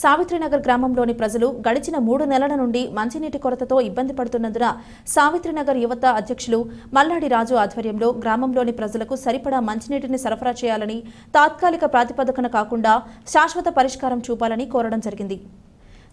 సావిత్రినగర్ గ్రామంలోని ప్రజలు గడిచిన మూడు నెలల నుండి మంచినీటి కొరతతో ఇబ్బంది పడుతున్నందున సావిత్రినగర్ యువత అధ్యక్షులు మల్లాడి రాజు ఆధ్వర్యంలో గ్రామంలోని ప్రజలకు సరిపడా మంచినీటిని సరఫరా చేయాలని తాత్కాలిక ప్రాతిపదికన కాకుండా శాశ్వత పరిష్కారం చూపాలని కోరడం జరిగింది.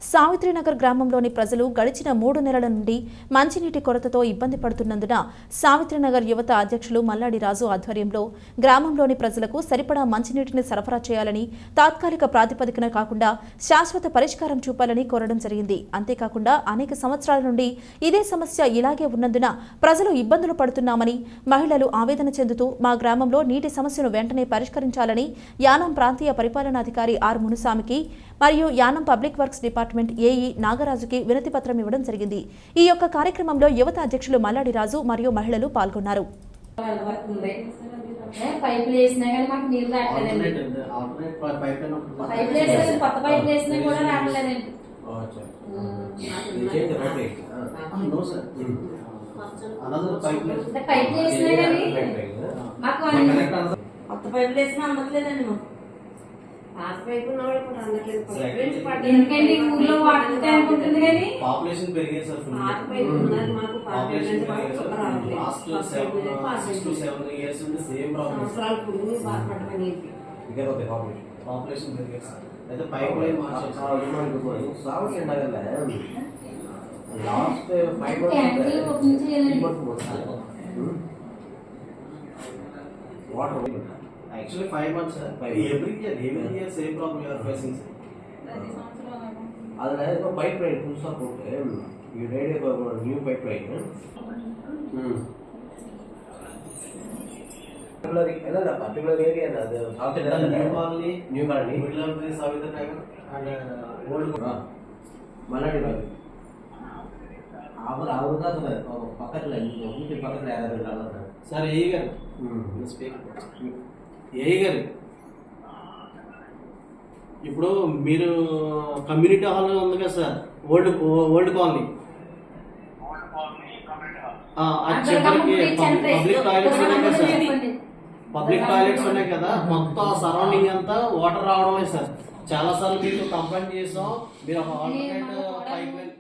సావిత్రినగర్ గ్రామంలోని ప్రజలు గడిచిన మూడు నెలల నుండి మంచినీటి కొరతతో ఇబ్బంది పడుతున్నందున సావిత్రినగర్ యువత అధ్యక్షులు మల్లాడి రాజు ఆధ్వర్యంలో గ్రామంలోని ప్రజలకు సరిపడా మంచినీటిని సరఫరా చేయాలని తాత్కాలిక ప్రాతిపదికన కాకుండా శాశ్వత పరిష్కారం చూపాలని కోరడం జరిగింది. అంతేకాకుండా అనేక సంవత్సరాల నుండి ఇదే సమస్య ఇలాగే ఉన్నందున ప్రజలు ఇబ్బందులు పడుతున్నామని మహిళలు ఆవేదన చెందుతూ మా గ్రామంలో నీటి సమస్యను వెంటనే పరిష్కరించాలని యానం ప్రాంతీయ పరిపాలనాధికారి ఆర్ మునుసామికి మరియు Yanam public works department AE నాగరాజుకి వినతిపత్రం ఇవ్వడం జరిగింది. ఈ యొక్క కార్యక్రమంలో యువత అధ్యక్షులు మల్లాడి రాజు మరియు మహిళలు పాల్గొన్నారు. పైపులు వేసినా కానీ మాకు నీళ్ళు రావట్లేదండి పైపులు కొత్త పైపులు వేసినా కూడా రావట్లేదండి పైపులు వేసినా కానీ మాకు కొత్త పైపులు వేసినా అందట్లేదండి మాకు ఎందుకంటే ఊర్లో వాటర్ ట్యాంక్ ఉంటుంది కానీ పాపులేషన్ పెరిగింది సార్. సెవెన్ ఇయర్స్ నుండి సేమ్ ప్రాబ్లమ్ పాపులేషన్ పెరిగింది సార్. అయితే పైప్ లైన్ నగర్లో లాస్ట్ ఫైవ్ ట్యాంకులు actually five months, sir Five months. Every year, every year same problem you அதில் இப்போ பைப் லைன் புதுசாக போட்டு ரேடியோ நியூ பைப் லைன் ம் பர்டிகுலர் என்ன பர்டிகுலர் ஏரியா அது south new colony new colony middle of the south Nagar and old Malladi அவர் அவர் தான் sir பக்கத்தில் பக்கத்தில் யாராவது இருக்காங்க சார் ஈகன் ம் ஸ்பீக் ఏ గారు. ఇప్పుడు మీరు కమ్యూనిటీ హాల్ ఉంది కదా sir old old colony. Public toilets ఉన్నాయి కదా సార్. పబ్లిక్ టాయిలెట్స్ ఉన్నాయి కదా మొత్తం సరౌండింగ్ అంతా వాటర్ రావడం లేదు సార్. చాలా సార్లు మీకు కంప్లైంట్ చేసాం మీరు పైప్ లైన్